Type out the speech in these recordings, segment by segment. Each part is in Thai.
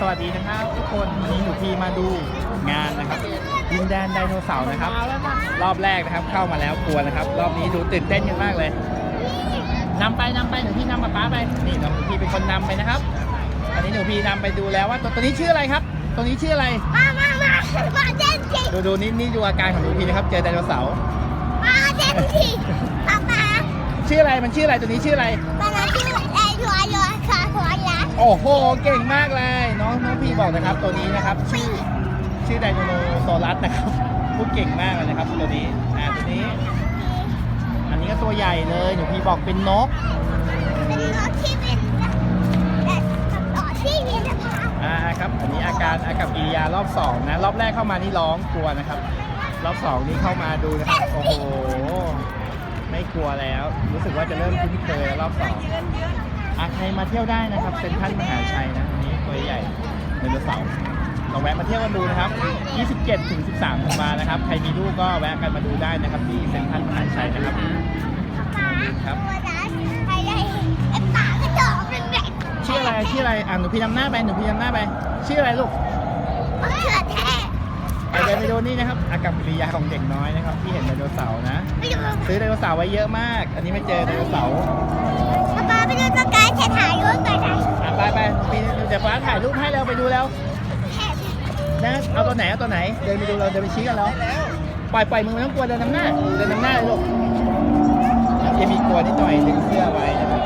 สวัสดีนะครับทุกคนวันนี้หนูพีมาดูงานนะครับดินแดนไดโนเสาร์นะครับ รอบแรกนะครับเข้ามาแล้วกลัวนะครับ รอบนี้ดูตื่นเต้นกันมากเลยนำไปนำไปหนูพี่นำป๊าป๊าไปนี่หนูพี่เป็นคนนำไปนะครับอันนี้หนูพี่นำไปดูแล้วว่าตัวตัวนี้ชื่ออะไรครับ ตัวนี้ชื่ออะไรมามามามาเด่นสิดูดูนี่นี่ดูอาการของหนูพี่นะครับ เจอไดโนเสาร์มาเด่นสิป๊าป๊าชื่ออะไรมันชื่ออะไรตัวนี้ชื่ออะไรมาแล้วชื่อไอ้หัวหัวขาหัวยักษ์โอ้โหเก่งมากเลย น้องน้องพี่บอกนะครับตัวนี้นะครับชื่อชื่อไดโนโซลัสนะครับพูดเก่งมากเลยนะครับตัวนี้อ่าตัวนี้ อันนี้ก็ตัวใหญ่เลยหนูพี่บอกเป็นนกเป็นรถที่เป็นแบบกับต่อที่มีสะพานอ่าครับอันนี้อาการอากับกิริยารอบสองนะรอบแรกเข้ามานี่ร้องกลัวนะครับ รอบสองนี่เข้ามาดูนะครับโอ้โหไม่กลัวแล้ว รู้สึกว่าจะเริ่มคุ้นเคยแล้วรอบสองอาใครมาเที่ยวได้นะครับเซ็นทรัลมหาชัยนะอันนี้ ตัวใหญ่ไดโนเสาร์เราแวะมาเที่ยวกันดูนะครับ 27 ถึง 13ธันวานะครับ ใครมีลูกก็แวะกันมาดูได้นะครับ ที่เซ็นทรัลมหาชัยนะครับป๊าครับตัวนั้นไอ้ไอ้ไอ้ปากกระจอกเป็นแบบชื่ออะไรชื่ออะไรอะหนูพี่นำหน้าไปหนูพี่นำหน้าไป ชื่ออะไรลูกมะเขือเทศไปเดินไปดูนี่นะครับอากับกิริยาของเด็กน้อยนะครับ ที่เห็นไดโนเสาร์นะไปดูซื้อไดโนเสาร์ไว้เยอะมาก อันนี้ไม่เจอไดโนเสาร์ป๊าป๊าไปดูตัวการจะถ่ายรูปกันไหนอะ ไปไปพี่เดี๋ยวฟ้าถ่ายรูปให้เราไปดูแล้วนะเอาตัวไหนเอาตัวไหน เดินไปดูเราเดินไปชี้กันแล้วปล่อยปล่อยมือไม่ต้องกลัวเดินนำหน้าเดินนำหน้าเลยลูกยังมีกลัวนิดหน่อยดึงเสื้อไว้นะครับ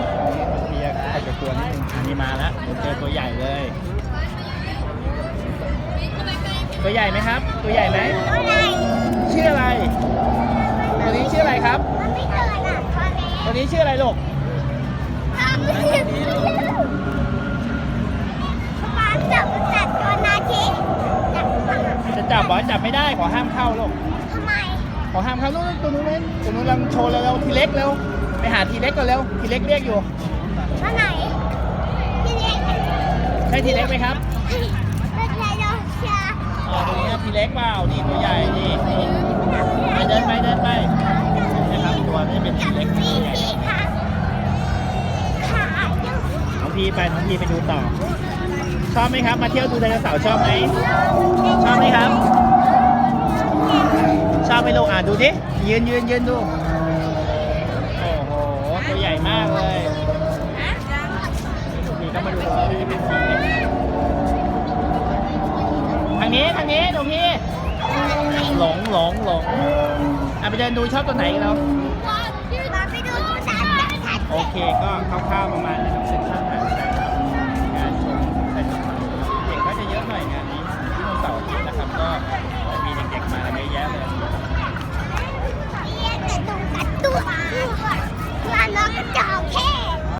มีอาจจะกลัวนิดนึงอันนี้มาแล้วเดี๋ยวเจอตัวใหญ่เลยตัวใหญ่ไหมครับ ตัวใหญ่ไหมตัวไหนชื่ออะไร ตัวนี้ชื่ออะไรครับมันไม่เกิดอะตัวเล็กตัวนี้ชื่ออะไรลูก จะจับเหรอจับไม่ได้ขอห้ามเข้าลูกทำไมขอห้ามเข้าลูกตัวนู้นเล่นตัวนู้นกำลังโชว์เร็วๆทีเล็กเร็วไปหาทีเล็กก่อนเร็วทีเล็กเรียกอยู่ตัวไหนที่เล็กใช่ทีเล็กไหมครับเป็นไรเนาะเชียร์อ๋อตัวนี้ทีเล็กเปล่านี่ตัวใหญ่นี่นี่ไปเดินไปเดินไปนะครับตัวนี้เป็นทีจับเล็กสี่ตัวใหญ่สี่ค่ะขาอยู่น้องพีไปน้องพีไปดูต่อ ชอบไหมครับ มาเที่ยวดูไดโนเสาร์ชอบไหมชอบไหมครับ ชอบไหมลูกอะดูดิยืนยืนยืนดู โอ้โห ตัวใหญ่มากเลยนี่ก็มาดูที่เป็นทีเล็กทางนี้ทางนี้ดูพี่หลงหลงหลงอะไปเดินดูชอบตัวไหนกันแล้วมาไปดูตัวนั้นกันโอเรา